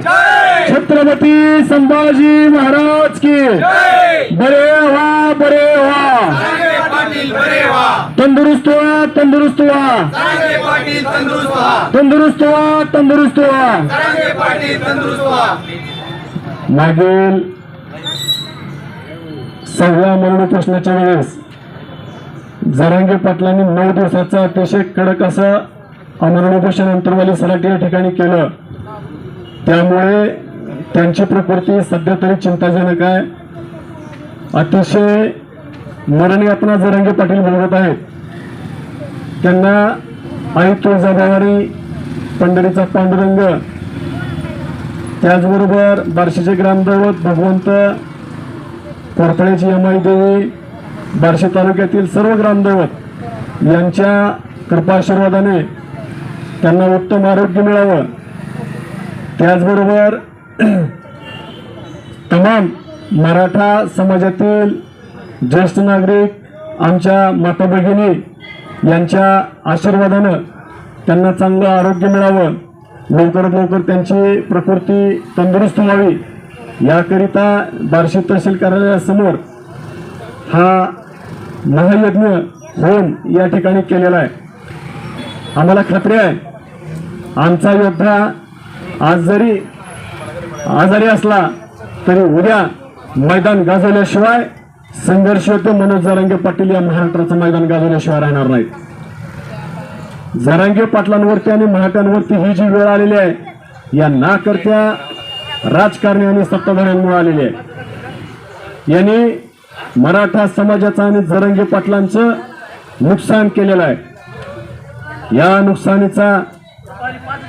छत्रपती संभाजी महाराज की। बरे व्हा बरे व्हा। तंदुरुस्त व्हा तंदुरुस्त व्हा। तंदुरुस्त व्हा। तंदुरुस्त व्हा मागील सहाव्या मरण प्रश्नाच्या वेळेस जरांगे पाटलांनी नऊ दिवसाचं अतिशय कडक असं अमरणोपोषण अंतरवाली सलाट या ठिकाणी केलं. त्यामुळे त्यांची प्रकृती सध्या तरी चिंताजनक आहे. अतिशय मरणयातना जरंगे पाटील भोगत आहेत. त्यांना आई तुळजाभवारी पंढरीचा पांडुरंग त्याचबरोबर बार्शीचे ग्रामदैवत भगवंत कोरफळ्याची यमाई देवी बार्शी तालुक्यातील सर्व ग्रामदैवत यांच्या कृपाशीर्वादाने त्यांना उत्तम आरोग्य मिळावं. त्याचबरोबर तमाम मराठा समाजातील ज्येष्ठ नागरिक आमच्या माता भगिनी यांच्या आशीर्वादानं त्यांना चांगलं आरोग्य मिळावं. लवकरात लवकर त्यांची प्रकृती तंदुरुस्त व्हावी याकरिता बार्शी तहसील कार्यालयासमोर हा महायज्ञ होम या ठिकाणी केलेला आहे. आम्हाला खात्री आहे आमचा योद्धा आज जरी आजारी असला तरी उद्या मैदान गाजवल्याशिवाय संघर्ष होतो मनोज जरांगे पाटील या महाराष्ट्राचं मैदान गाजवल्याशिवाय राहणार नाही जरांगे पाटलांवरती आणि महाट्यांवरती ही जी वेळ आलेली आहे या नाकर्त्या राजकारणी आणि सत्ताधाऱ्यांमुळे आलेली आहे. यांनी मराठा समाजाचं आणि जरांगे पाटलांचं नुकसान केलेलं आहे. या नुकसानीचा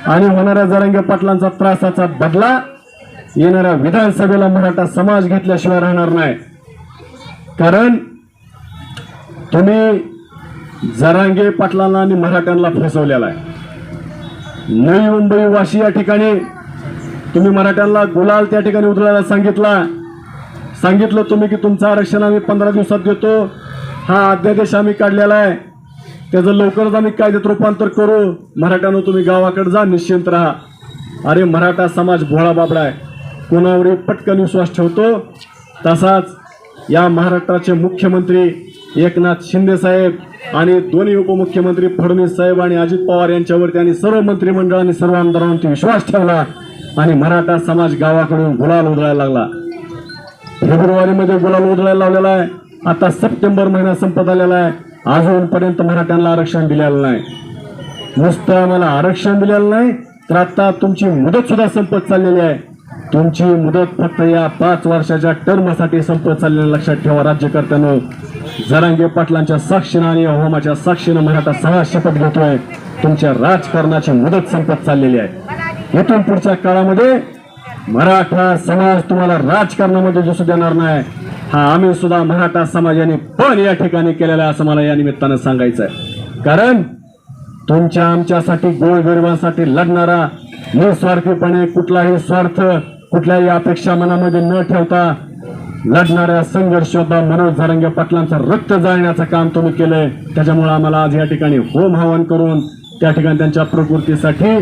आणि होणाऱ्या जरांगे पाटलांचा त्रासाचा बदला येणाऱ्या विधानसभेला मराठा समाज घेतल्याशिवाय राहणार नाही. कारण तुम्ही जरांगे पाटलांना आणि मराठ्यांना फसवलेला आहे. नवी मुंबई वाशी या ठिकाणी तुम्ही मराठ्यांना गुलाल त्या ठिकाणी उतरायला सांगितला. सांगितलं तुम्ही की तुमचं आरक्षण आम्ही पंधरा दिवसात देतो. हा अध्यादेश आम्ही काढलेला आहे. त्याचं लवकरच आम्ही कायद्यात रूपांतर करू. मराठ्यानं तुम्ही गावाकडे जा निश्चिंत राहा. अरे मराठा समाज भोळा बाबडा आहे. कोणावरही पटकन विश्वास ठेवतो. तसाच या महाराष्ट्राचे मुख्यमंत्री एकनाथ शिंदे साहेब आणि दोन्ही उपमुख्यमंत्री फडणवीस साहेब आणि अजित पवार यांच्यावरती आणि सर्व मंत्रिमंडळाने सर्व आमदारांवरती विश्वास ठेवला आणि मराठा समाज गावाकडून गुलाल उधळायला लागला. फेब्रुवारीमध्ये गुलाल उधळायला लावलेला आहे. आता सप्टेंबर महिना संपत आलेला आहे. अजूनपर्यंत मराठ्यांना आरक्षण दिलेलं नाही. नुसतं आम्हाला आरक्षण दिलेलं नाही तर आता तुमची मुदत सुद्धा संपत चाललेली आहे. तुमची मुदत फक्त या पाच वर्षाच्या टर्मसाठी संपत चाललेली लक्षात ठेवा राज्यकर्त्यानं. जरांगे पाटलांच्या साक्षीनं आणि होमाच्या साक्षीनं मराठा सहा शपथ घेतोय. तुमच्या राजकारणाची मुदत संपत चाललेली आहे. इथून पुढच्या काळामध्ये मराठा समाज तुम्हाला राजकारणामध्ये जसं देणार नाही. हा आम्ही सुद्धा मराठा समाजाने पण या ठिकाणी केलेला आहे असं मला या निमित्तानं सांगायचं आहे कारण तुमच्या आमच्यासाठी गोरगरिबांसाठी लढणारा निस्वार्थीपणे कुठलाही स्वार्थ कुठल्याही अपेक्षा मनामध्ये न ठेवता लढणाऱ्या संघर्षोद्धा मनोज झारंगे पाटलांचं रक्त जाळण्याचं काम तुम्ही केलंय. त्याच्यामुळे आम्हाला आज या ठिकाणी होम हवन करून त्या ठिकाणी त्यांच्या प्रकृतीसाठी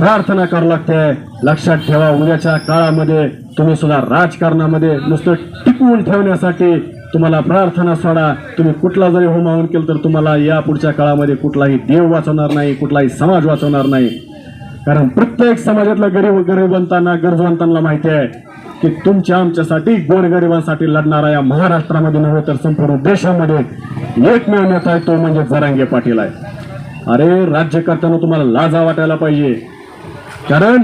प्रार्थना करावं लागते लक्षात ठेवा उद्याच्या काळामध्ये तुम्ही सुद्धा राजकारणामध्ये नुसतं टिकवून ठेवण्यासाठी तुम्हाला प्रार्थना सोडा. तुम्ही कुठला जरी होम केलं तर तुम्हाला या पुढच्या काळामध्ये कुठलाही देव वाचवणार नाही कुठलाही समाज वाचवणार नाही. कारण प्रत्येक समाजातल्या गरीब गरिबांतांना गरजवंतांना माहिती आहे की तुमच्या आमच्यासाठी गोरगरिबांसाठी लढणारा या महाराष्ट्रामध्ये नव्हे तर संपूर्ण देशामध्ये एकमेव नेता आहे तो म्हणजे जरांगे पाटील आहे. अरे राज्यकर्त्यांना तुम्हाला लाजा वाटायला पाहिजे. कारण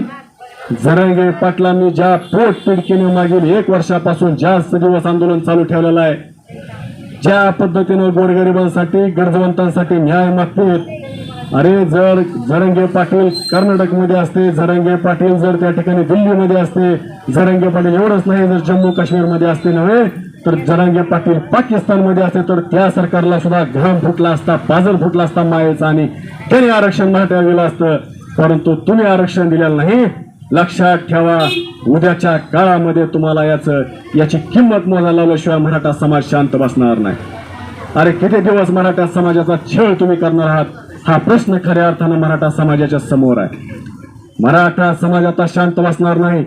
जरंगे पाटलांनी ज्या पोट पिडकीने मागील एक वर्षापासून जास्त दिवस आंदोलन चालू ठेवलेलं आहे ज्या पद्धतीनं गोरगरिबांसाठी गरजवंतांसाठी न्याय मागतील. अरे जर जरंगे पाटील कर्नाटकमध्ये असते जरंगे पाटील जर त्या ठिकाणी दिल्लीमध्ये असते जरंगे पाटील एवढंच नाही जर जम्मू काश्मीरमध्ये असते नव्हे तर जरंगे पाटील पाकिस्तानमध्ये असते तर त्या सरकारला सुद्धा घाम फुटला असता पाजर फुटला असता मायेचा आणि त्याने आरक्षण मराठ्याला गेलं असतं. परंतु तुम्ही आरक्षण दिलेलं नाही. लक्षात ठेवा उद्याच्या काळामध्ये तुम्हाला याच याची किंमत मोजायला लावल्याशिवाय मराठा समाज शांत बसणार नाही. अरे किती दिवस मराठा समाजाचा छळ तुम्ही करणार आहात? हा प्रश्न खऱ्या अर्थानं मराठा समाजाच्या समोर आहे. मराठा समाज आता शांत बसणार नाही.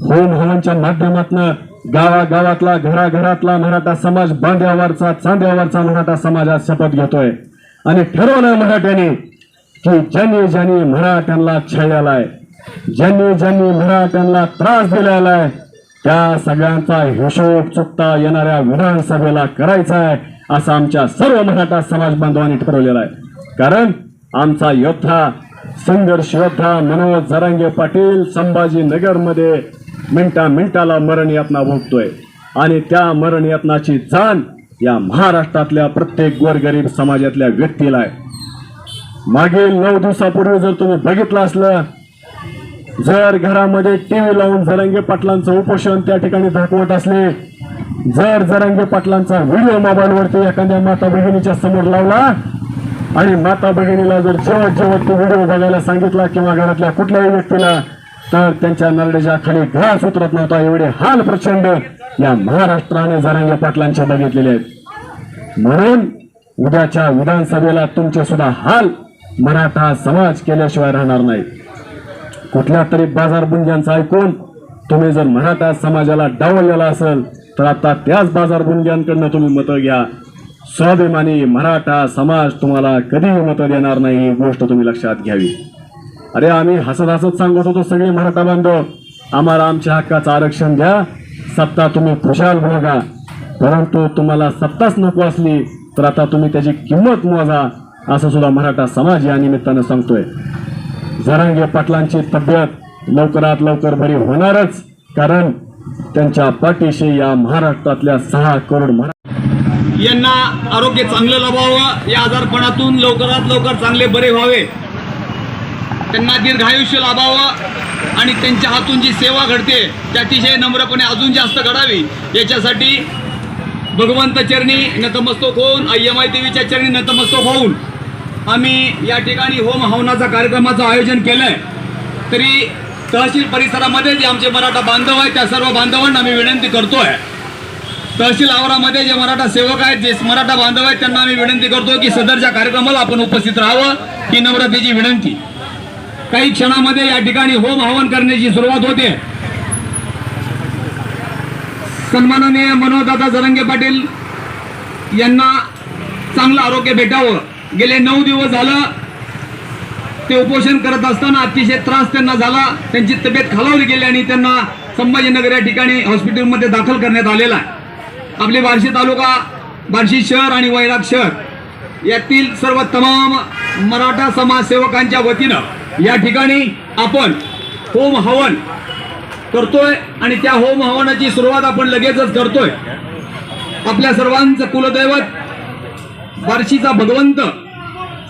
होम हवनच्या माध्यमातनं गावागावातला घराघरातला मराठा समाज बांध्यावरचा चांद्यावरचा मराठा समाज आज शपथ घेतोय. आणि ठरवलं मराठ्यांनी की ज्यांनी ज्यांनी मराठ्यांना छळलेला आहे ज्यांनी ज्यांनी मराठ्यांना त्रास दिलेला आहे त्या सगळ्यांचा हिशोब चुकता येणाऱ्या विधानसभेला करायचा आहे असं आमच्या सर्व मराठा समाज बांधवांनी ठरवलेलं आहे. कारण आमचा योद्धा संघर्ष योद्धा मनोज जरांगे पाटील संभाजीनगरमध्ये मिनटा मिनटाला मरण यातना भोगतोय. आणि त्या मरण यातनाची जाण या महाराष्ट्रातल्या प्रत्येक गोरगरीब समाजातल्या व्यक्तीला आहे. मागील नऊ दिवसापूर्वी जर तुम्ही बघितलं असलं जर घरामध्ये टीव्ही लावून जरंगे पाटलांचं उपोषण त्या ठिकाणी दाखवत असले जर जरंगे पाटलांचा व्हिडिओ मोबाईलवरती एखाद्या माता भगिनीच्या समोर लावला आणि माता भगिनीला जर जेवत जेवत तो व्हिडिओ बघायला सांगितला किंवा घरातल्या कुठल्याही व्यक्तीला तर त्यांच्या नरडेच्या खाली घास उतरत नव्हता. एवढे हाल प्रचंड या महाराष्ट्राने जरांगे पाटलांच्या बघितलेले आहेत. म्हणून उद्याच्या विधानसभेला तुमचे सुद्धा हाल मराठा समाज केल्याशिवाय राहणार नाही कुठल्या तरी बाजार बुंग्यांचं ऐकून तुम्ही जर मराठा समाजाला डावललेला असेल तर आता त्याच बाजार बुंग्यांकडनं तुम्ही मतं घ्या. स्वाभिमानी मराठा समाज तुम्हाला कधीही मतं देणार नाही ही गोष्ट तुम्ही लक्षात घ्यावी. अरे आम्ही हसत हसत सांगत होतो सगळे मराठा बांधव आम्हाला आमच्या हक्काचं आरक्षण द्या सत्ता तुम्ही खुशाल भोगा परंतु तुम्हाला सत्ताच नको असली तर आता तुम्ही त्याची किंमत मोजा. असं सुद्धा मराठा समाज या निमित्तानं सांगतोय. जरांगे पाटलांची तब्येत लवकरात लवकर बरी होणारच कारण त्यांच्या पाठीशी या महाराष्ट्रातल्या सहा करोड यांना आरोग्य चांगलं लाभावं या आजारपणातून लवकरात लवकर चांगले बरे व्हावे. त्यांना दीर्घायुष्य लाभावं आणि त्यांच्या हातून जी सेवा घडते ती अतिशय नम्रपणे अजून जास्त घडावी. याच्यासाठी भगवंत चरणी नतमस्तक होऊन अय्यमाई देवीच्या चरणी नतमस्तक होऊन आम्ही या ठिकाणी होम हवनाचा कार्यक्रमाचं आयोजन केलं आहे तरी तहसील परिसरामध्ये जे आमचे मराठा बांधव आहेत त्या सर्व बांधवांना आम्ही विनंती करतोय. तहसील आवारामध्ये जे मराठा सेवक आहेत जे मराठा बांधव आहेत त्यांना आम्ही विनंती करतो की सदरच्या कार्यक्रमाला आपण उपस्थित राहावं ही नम्रतेची विनंती. काही क्षणामध्ये या ठिकाणी होम हवन करण्याची सुरुवात होते. सन्माननीय मनोजदादा जरंगे पाटील यांना चांगलं आरोग्य भेटावं. गेले नऊ दिवस झालं ते उपोषण करत असताना अतिशय त्रास त्यांना झाला. त्यांची तब्येत खालावली गेली आणि त्यांना संभाजीनगर या ठिकाणी हॉस्पिटलमध्ये दाखल करण्यात आलेला आहे. आपले बार्शी तालुका बार्शी शहर आणि वैराग शहर यातील सर्व तमाम मराठा समाजसेवकांच्या वतीनं या ठिकाणी आपण होम हवन करतोय आणि त्या होम हवनाची सुरुवात आपण लगेचच करतोय. आपल्या सर्वांचं कुलदैवत बार्शीचा भगवंत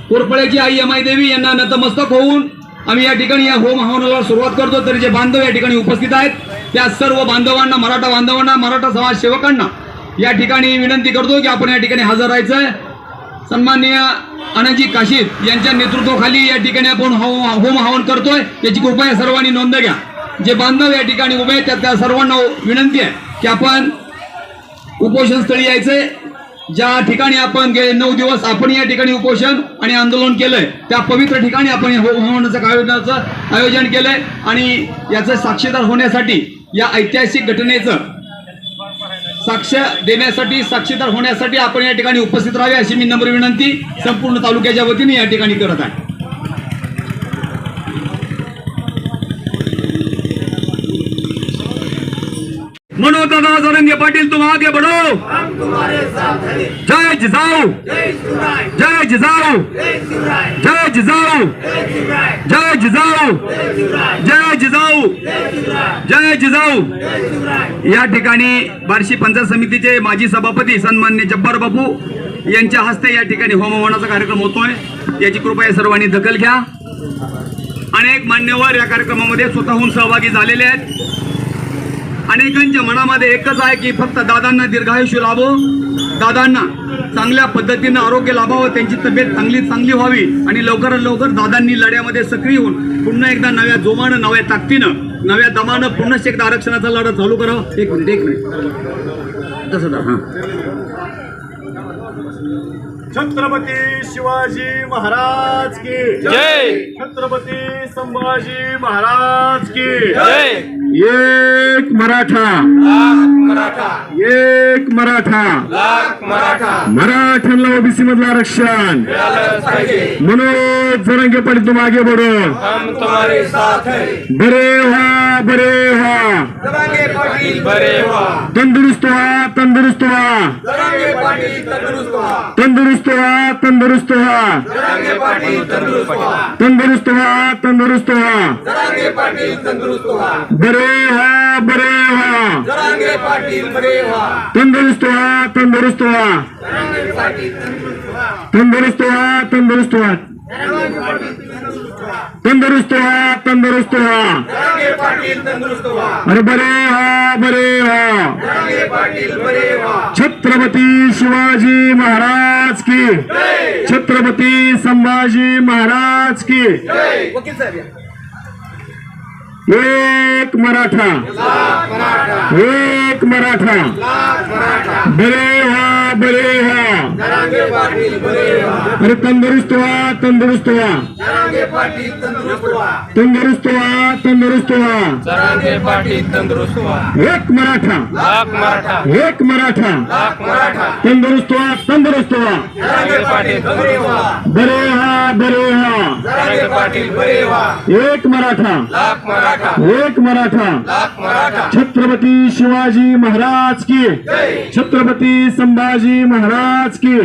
कोरपळ्याची आई यमाई देवी यांना नतमस्तक होऊन आम्ही या ठिकाणी या होम हवनाला सुरुवात करतो. तरी जे बांधव या ठिकाणी उपस्थित आहेत त्या सर्व बांधवांना मराठा बांधवांना मराठा समाज सेवकांना या ठिकाणी विनंती करतो की आपण या ठिकाणी हजर राहायचंय. सन्माननीय अनंतजी काशीद यांच्या नेतृत्वाखाली या ठिकाणी आपण हो- होम हवन करतोय. याची कृपया सर्वांनी नोंद घ्या. जे बांधव या ठिकाणी उभे आहेत त्या- त्या सर्वांना विनंती आहे की आपण उपोषणस्थळी यायचं आहे ज्या ठिकाणी आपण गेले नऊ दिवस आपण या ठिकाणी उपोषण आणि आंदोलन केलंय त्या पवित्र ठिकाणी आपण हो- होण्याचं हो- आयोजनाचं आयोजन केलंय आणि याचं साक्षीदार होण्यासाठी या ऐतिहासिक घटनेचं साक्ष देण्यासाठी साक्षीदार होण्यासाठी आपण या ठिकाणी उपस्थित राहावे अशी मी नम्र विनंती संपूर्ण तालुक्याच्या वतीने या ठिकाणी करत आहे मनोज दादा जरंगे पाटील तुम आगे बढ़ो। जय जिजाऊ। जय जिजाऊ। जय जिजाऊ। जय जिजाऊ। जय जिजाऊ। जय जिजाऊ। या ठिकाणी बार्शी पंचायत समितीचे माजी सभापती सन्मान्य जब्बार बापू यांच्या हस्ते या ठिकाणी होमहवनाचा कार्यक्रम होतोय. याची कृपया सर्वांनी दखल घ्या. अनेक मान्यवर या कार्यक्रमामध्ये स्वतःहून सहभागी झालेले आहेत. अनेकांच्या मनामध्ये एकच आहे की फक्त दादांना दीर्घायुष्य लाभो. दादांना चांगल्या पद्धतीनं आरोग्य लाभावं त्यांची तब्येत चांगली चांगली व्हावी आणि लवकरात लवकर दादांनी लढ्यामध्ये सक्रिय होऊन पुन्हा एकदा नव्या जोमानं नव्या ताकदीनं नव्या दमानं पुन्हा एकदा आरक्षणाचा लढा चालू करावा. एक मिनिट एक मिनिट. तसं हां. छत्रपती शिवाजी महाराज की जय! छत्रपती संभाजी महाराज की जय! एक मराठा. एक मराठा. मराठ्यांना ओबीसी मधलं आरक्षण. मनोज जरंगे पाटील तुम आगे है. बरे व्हा बरे व्हा. तंदुरुस्त व्हा तंदुरुस्त व्हा. तंदुरुस्त व्हा. तंदुरुस्त व्हा तंदुरुस्त व्हा. तंदुरुस्त व्हा. बरे व्हा बरे व्हा जरांगे पाटील बरे व्हा तंदुरुस्त व्हा तंदुरुस्त व्हा जरांगे पाटील तंदुरुस्त व्हा तंदुरुस्त व्हा तंदुरुस्त व्हा तंदुरुस्त व्हा तंदुरुस्त व्हा जरांगे पाटील तंदुरुस्त व्हा अरे बरे व्हा बरे व्हा जरांगे पाटील बरे व्हा छत्रपती शिवाजी महाराज की। छत्रपती संभाजी महाराज की। वकील साहेब एक मराठा. एक मराठा. लाख मराठा बरे व्हा बरे व्हा जरांगे पाटील बरे व्हा अरे तंदुरुस्त व्हा तंदुरुस्त व्हा जरांगे पाटील तंदुरुस्त व्हा तंदुरुस्त व्हा तंदुरुस्त व्हा जरांगे पाटील तंदुरुस्त व्हा एक मराठा। लाख मराठा। एक मराठा। लाख मराठा। तंदुरुस्त व्हा तंदुरुस्त व्हा जरांगे पाटील बरे व्हा बरे व्हा बरे व्हा जरांगे पाटील बरे व्हा एक मराठा। लाख मराठा। एक मराठा। लाख मराठा। छत्रपती शिवाजी महाराज की। छत्रपती संभाजी महाराज की।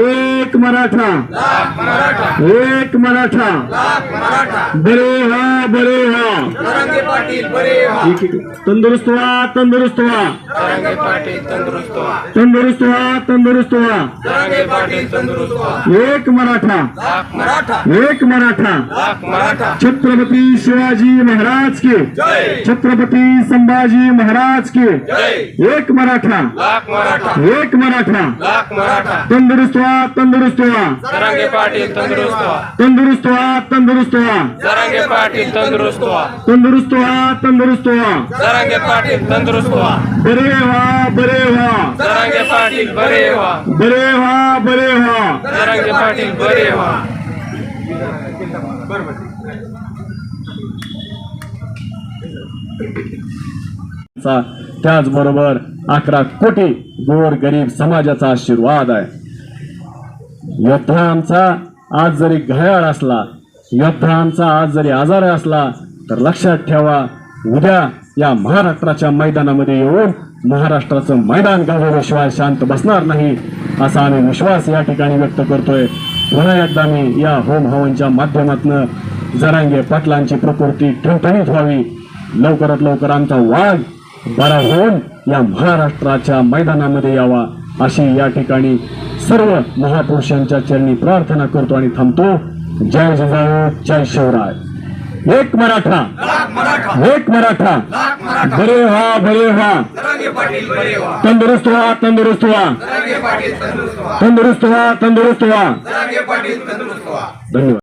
एक मराठा। लाख मराठा एक मराठा। लाख मराठा बरे व्हा बरे व्हा जरांगे पाटील बरे व्हा एक- एक- तंदुरुस्त व्हा तंदुरुस्त व्हा. जरांगे पाटील तंदुरुस्त व्हा तंदुरुस्त व्हा. तंदुरुस्त व्हा जरांगे पाटील तंदुरुस्त व्हा एक मराठा। लाख मराठा एक मराठा। लाख मराठा छत्रपती शिवाजी महाराज की। जय छत्रपती संभाजी महाराज की। जय एक मराठा। लाख मराठा एक मराठा। लाख मराठा. तंदुरुस्त व्हा तंदुरुस्त व्हा. जरांगे पाटील तंदुरुस्त व्हा. तंदुरुस्त व्हा तंदुरुस्त व्हा. जरांगे पाटील तंदुरुस्त व्हा. तंदुरुस्त व्हा तंदुरुस्त व्हा. जरांगे पाटील तंदुरुस्त व्हा. बरे व्हा बरे व्हा. जरांगे पाटील बरे व्हा. बरे व्हा बरे व्हा. जरांगे पाटील बरे व्हा. चा त्याचबरोबर अकरा कोटी गोर गरीब समाजाचा आशीर्वाद आहे. योद्धा आमचा आज जरी घयाळ असला योद्धा आमचा आज जरी आजार असला तर लक्षात ठेवा उद्या या महाराष्ट्राच्या मैदानामध्ये येऊन महाराष्ट्राचं मैदान गाजवल्याशिवाय शांत बसणार नाही असा आम्ही विश्वास या ठिकाणी व्यक्त करतोय. पुन्हा एकदा मी या होम हवनच्या माध्यमातून जरांगे पाटलांची प्रकृती ठणठणीत व्हावी. लवकरात लवकर आमचा वाघ बरा होऊन या महाराष्ट्राच्या मैदानामध्ये यावा अशी या ठिकाणी सर्व महापुरुषांच्या चरणी प्रार्थना करतो आणि थांबतो. जय जिजाऊ जय शिवराय. एक मराठा मराठा एक मराठा. बरे व्हा बरे व्हा तंदुरुस्त व्हा तंदुरुस्त व्हा. तंदुरुस्त व्हा तंदुरुस्त व्हा. धन्यवाद.